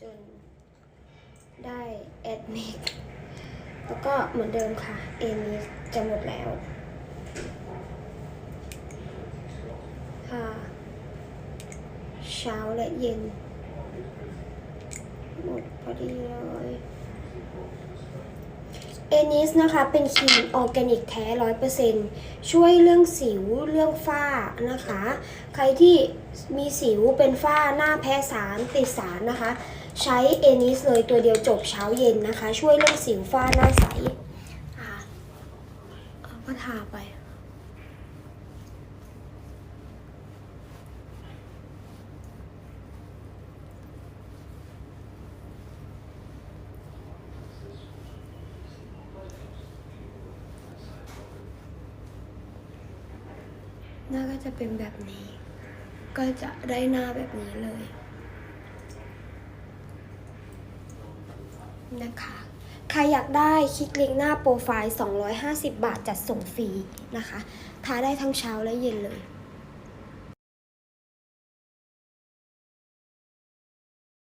จนได้แอดมิดแล้วก็เหมือนเดิมค่ะ เอมิสจะหมดแล้ว ค่ะ เช้าและเย็น หมดพอดีเลย เอนิสนะคะเป็นครีมออร์แกนิกแท้ร้อยเปอร์เซ็นช่วยเรื่องสิวเรื่องฝ้านะคะ ใครที่มีสิวเป็นฝ้าหน้าแพ้สารติดสารนะคะ ใช้เอนิสเลยตัวเดียวจบเช้าเย็นนะคะ ช่วยเรื่องสิวฝ้าหน้าใสนะคะก็ทาไป หน้าก็จะเป็นแบบนี้ ก็จะได้หน้าแบบนี้เลย นะคะ ใครอยากได้คลิกลิงก์หน้าโปรไฟล์ 250 บาทจัดส่งฟรีนะคะ ทาได้ทั้งเช้าและเย็นเลย